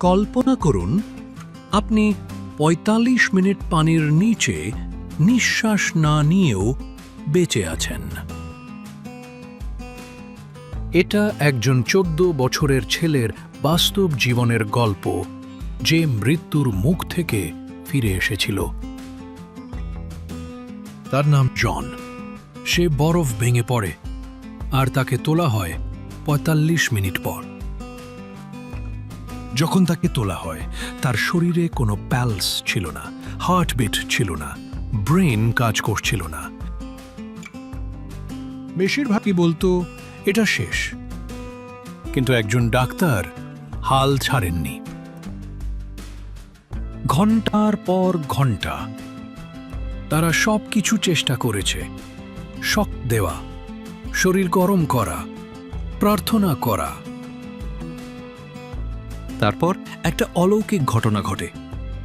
কল্পনা করুন, আপনি ৪৫ মিনিট পানির নিচে নিঃশ্বাস না নিয়েও বেঁচে আছেন। এটা একজন চোদ্দ বছরের ছেলের বাস্তব জীবনের গল্প, যে মৃত্যুর মুখ থেকে ফিরে এসেছিল। তার নাম জন। সে বরফ ভেঙে পড়ে, আর তাকে তোলা হয় ৪৫ মিনিট পর। যখন তাকে তোলা হয়, তার শরীরে কোনো প্যালস ছিল না, হার্টবিট ছিল না, ব্রেন কাজ করছিল না। বেশিরভাগই বলতো, এটা শেষ। কিন্তু একজন ডাক্তার হাল ছাড়েননি। ঘণ্টার পর ঘণ্টা তারা সব কিছু চেষ্টা করেছে। শক দেওয়া, শরীর গরম করা, প্রার্থনা করা। তারপর একটা অলৌকিক ঘটনা ঘটে।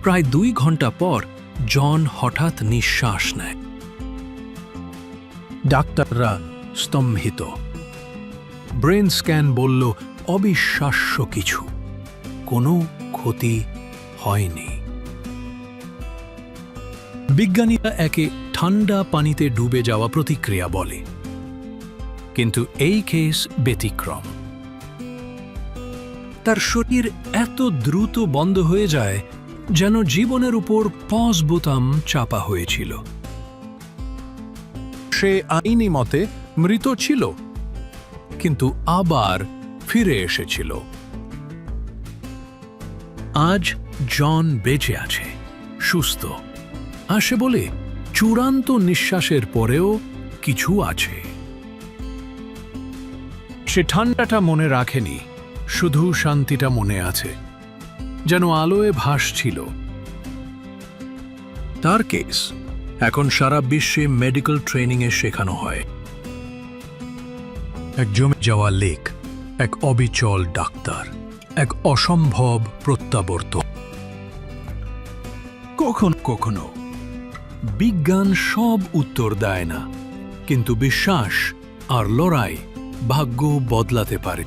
প্রায় দুই ঘণ্টা পর জন হঠাৎ নিঃশ্বাস নেয়। ডাক্তাররা স্তম্ভিত। ব্রেন স্ক্যান বলল, অবিশ্বাস্য কিছু। কোনো ক্ষতি হয়নি। বিজ্ঞানীরা একে ঠান্ডা পানিতে ডুবে যাওয়া প্রতিক্রিয়া বলে। কিন্তু এই কেস ব্যতিক্রম। তার শরীর এত দ্রুত বন্ধ হয়ে যায় যেন জীবনের উপর পজ বোতাম চাপা হয়েছিল। সে আইনি মতে মৃত ছিল, কিন্তু আবার ফিরে এসেছিল। আজ জন বেঁচে আছে, সুস্থ। আসে বলে চূড়ান্ত নিঃশ্বাসের পরেও কিছু আছে। সে ঠান্ডাটা মনে রাখেনি শুধু শান্তিটা মনে আছে, যেন আলোয় ভাসছিল। তার কেস এখন সারা বিশ্বে মেডিকেল ট্রেনিংয়ে শেখানো হয়। এক জমে যাওয়া লেক, এক অবিচল ডাক্তার, এক অসম্ভব প্রত্যাবর্ত কখনো কখনো বিজ্ঞান সব উত্তর দেয় না, কিন্তু বিশ্বাস আর লড়াই ভাগ্য বদলাতে পারে।